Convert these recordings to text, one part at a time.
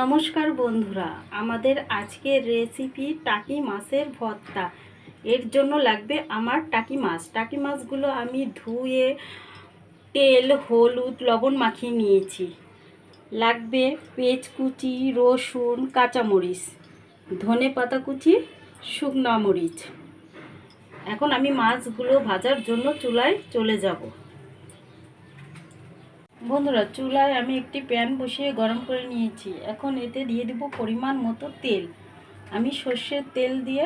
নমস্কার বন্ধুরা, আমাদের আজকের রেসিপি টাকি মাছের ভর্তা। এর জন্য লাগবে আমার টাকি মাছ। টাকি মাছগুলো আমি ধুয়ে তেল, হলুদ, লবণ মাখিয়ে নিয়েছি। লাগবে পেঁয়াজ কুচি রসুন, কাঁচামরিচ, ধনে পাতা কুচি, শুকনো মরিচ। এখন আমি মাছগুলো ভাজার জন্য চুলায় চলে যাব। বন্ধুরা, চুলায় আমি একটি প্যান বসিয়ে গরম করে নিয়েছি। এখন এতে দিয়ে দেব পরিমাণ মতো তেল। আমি সর্ষের তেল দিয়ে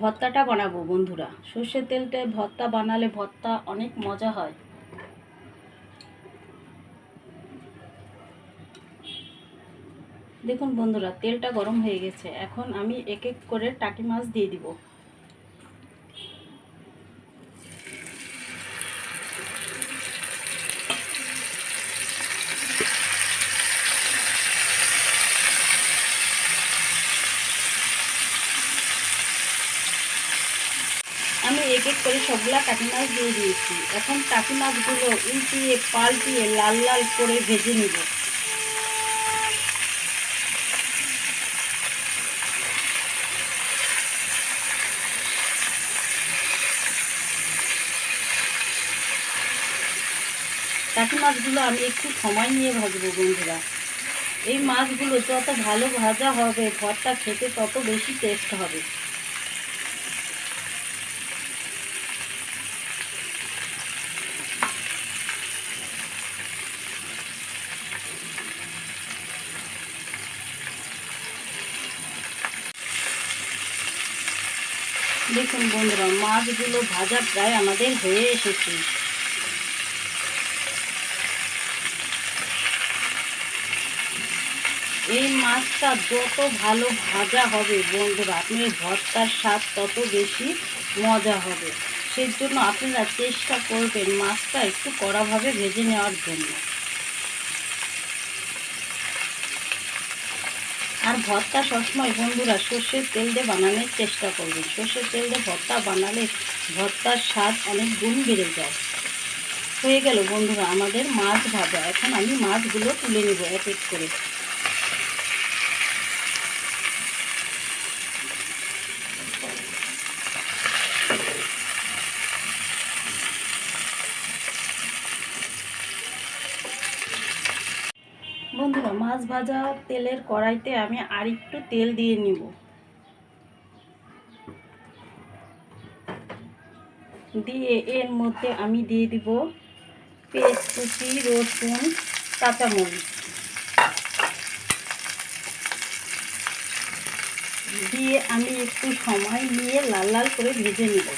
ভর্তাটা বানাবো, বন্ধুরা। সর্ষের তেলটা ভর্তা বানালে ভর্তা অনেক মজা হয়। দেখুন বন্ধুরা, তেলটা গরম হয়ে গেছে। এখন আমি এক এক করে টাকি মাছ দিয়ে দিব আমি এক এক করে সবগুলা টাকি মাছ দিয়ে দিয়েছি। এখন টাকি মাছগুলো উল্টিয়ে, পাল্টিয়ে লাল লাল করে ভেজে নিব। টাকি মাছগুলো আমি একটু সময় নিয়ে ভাজবো বন্ধুরা। এই মাছগুলো যত ভালো ভাজা হবে, ভর্তা খেতে তত বেশি টেস্ট হবে। দেখুন বন্ধুরা, মাছগুলো ভাজা প্রায় আমাদের হয়ে এসেছে। এই মাছটা যত ভালো ভাজা হবে বন্ধুরা আপনি ভর্তার স্বাদ তত বেশি মজা হবে। সেই জন্য আপনারা চেষ্টা করবেন মাছটা একটু কড়াভাবে ভেজে নেওয়ার জন্য। আর ভর্তা সবসময় বন্ধুরা সর্ষের তেল দিয়ে বানানোর চেষ্টা করবেন। সর্ষের তেল দিয়ে ভর্তা বানালে ভর্তার স্বাদ অনেক গুণ বেড়ে যায়। হয়ে গেল বন্ধুরা আমাদের মাছ ভাজা। এখন আমি মাছগুলো তুলে নেব এক এক করে বন্ধুরা মাছ ভাজা তেলের কড়াইতে আমি আরেকটু তেল দিয়ে নিব। দিয়ে এর মধ্যে আমি দিয়ে দিব পেঁয়াজ কুচি রসুন, কাঁচামরিচ। দিয়ে আমি একটু সময় নিয়ে লাল লাল করে ভেজে নিব।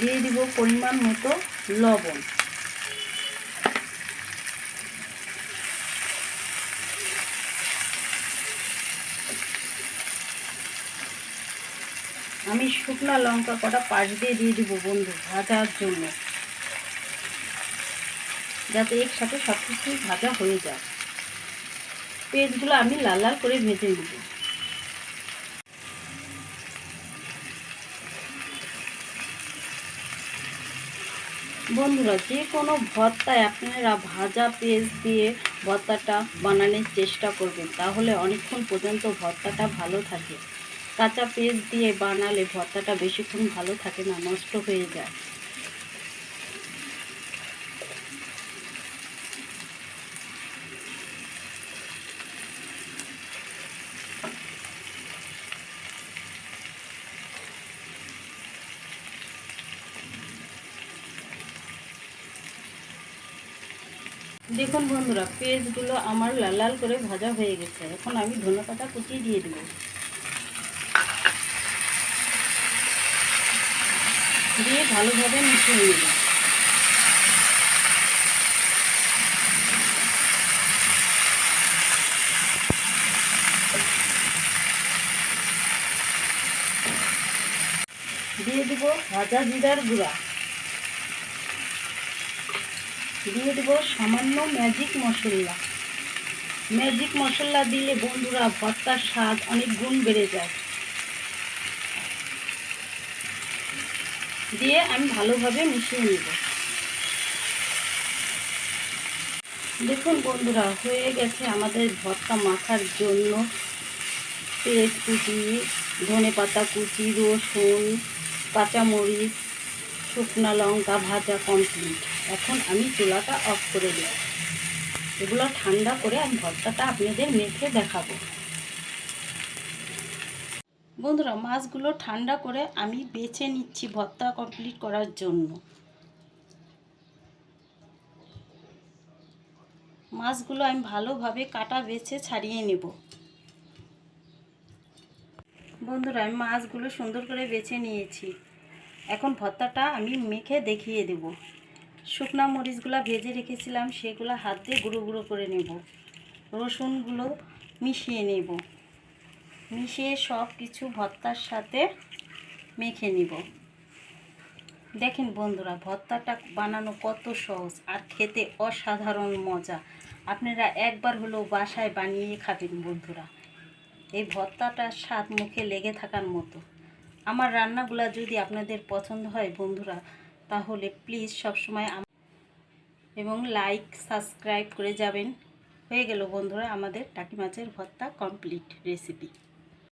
দিয়ে দিব পরিমাণ মতো লবণ। আমি শুকনা লঙ্কা কটা পাশ দিয়ে দিয়ে দিব বন্ধু ভাজার জন্য। যাতে একসাথে সব কিছুই ভাজা হয়ে যায়। পেঁয়াজগুলো আমি লাল লাল করে ভেজে নেব। বন্ধুরা, যে কোনো ভর্তায় আপনারা ভাজা পেঁয়াজ দিয়ে ভর্তাটা বানানোর চেষ্টা করবেন, তাহলে অনেকক্ষণ পর্যন্ত ভর্তাটা ভালো থাকে। কাঁচা পেঁয়াজ দিয়ে বানালে ভর্তাটা বেশিক্ষণ ভালো থাকে না, নষ্ট হয়ে যায়। দেখুন বন্ধুরা, পেঁয়াজগুলো আমার লাল লাল করে ভাজা হয়ে গেছে। এখন আমি ধনে পাতা কুচিয়ে দিয়ে দেব। দিয়ে ভালোভাবে মিশিয়ে নেব। দিয়ে দেবো ভাজা জিরার গুঁড়া। দিয়ে দেবো সামান্য ম্যাজিক মশলা। ম্যাজিক মশলা দিলে বন্ধুরা ভর্তার স্বাদ অনেক গুণ বেড়ে যায়। দিয়ে আমি ভালোভাবে মিশিয়ে নেব। দেখুন বন্ধুরা, হয়ে গেছে আমাদের ভর্তা মাখার জন্য। পেঁয়াজ কুচি, ধনে পাতা কুচি, রসুন, কাঁচামরিচ, শুকনো লঙ্কা ভাজা কমপ্লিট এখন আমি চুলাটা অফ করে দেব। এগুলো ঠান্ডা করে আমি ভর্তাটা আপনাদের মেখে দেখাবো। বন্ধুরা, মাছগুলো ঠান্ডা করে আমি বেছে নিচ্ছি ভর্তা কমপ্লিট করার জন্য। মাছগুলো আমি ভালোভাবে কাটা বেছে ছাড়িয়ে নেব। বন্ধুরা, আমি মাছগুলো সুন্দর করে বেছে নিয়েছি। এখন ভর্তাটা আমি মেখে দেখিয়ে দেব। শুকনা মরিচগুলো ভেজে রেখেছিলাম, সেগুলো হাত দিয়ে গুঁড়ো গুঁড়ো করে নেব। রসুনগুলো মিশিয়ে নেব। মিশিয়ে সব কিছু ভর্তার সাথে মেখে নিব। দেখেন বন্ধুরা, ভর্তাটা বানানো কত সহজ আর খেতে অসাধারণ মজা। আপনারা একবার হলেও বাসায় বানিয়ে খাবেন বন্ধুরা। এই ভর্তাটার স্বাদ মুখে লেগে থাকার মতো। আমার রান্নাগুলো যদি আপনাদের পছন্দ হয় বন্ধুরা তাহলে প্লিজ সবসময় এবং লাইক, সাবস্ক্রাইব করে যাবেন। হয়ে গেল বন্ধুরা আমাদের টাকি মাছের ভর্তা কমপ্লিট রেসিপি।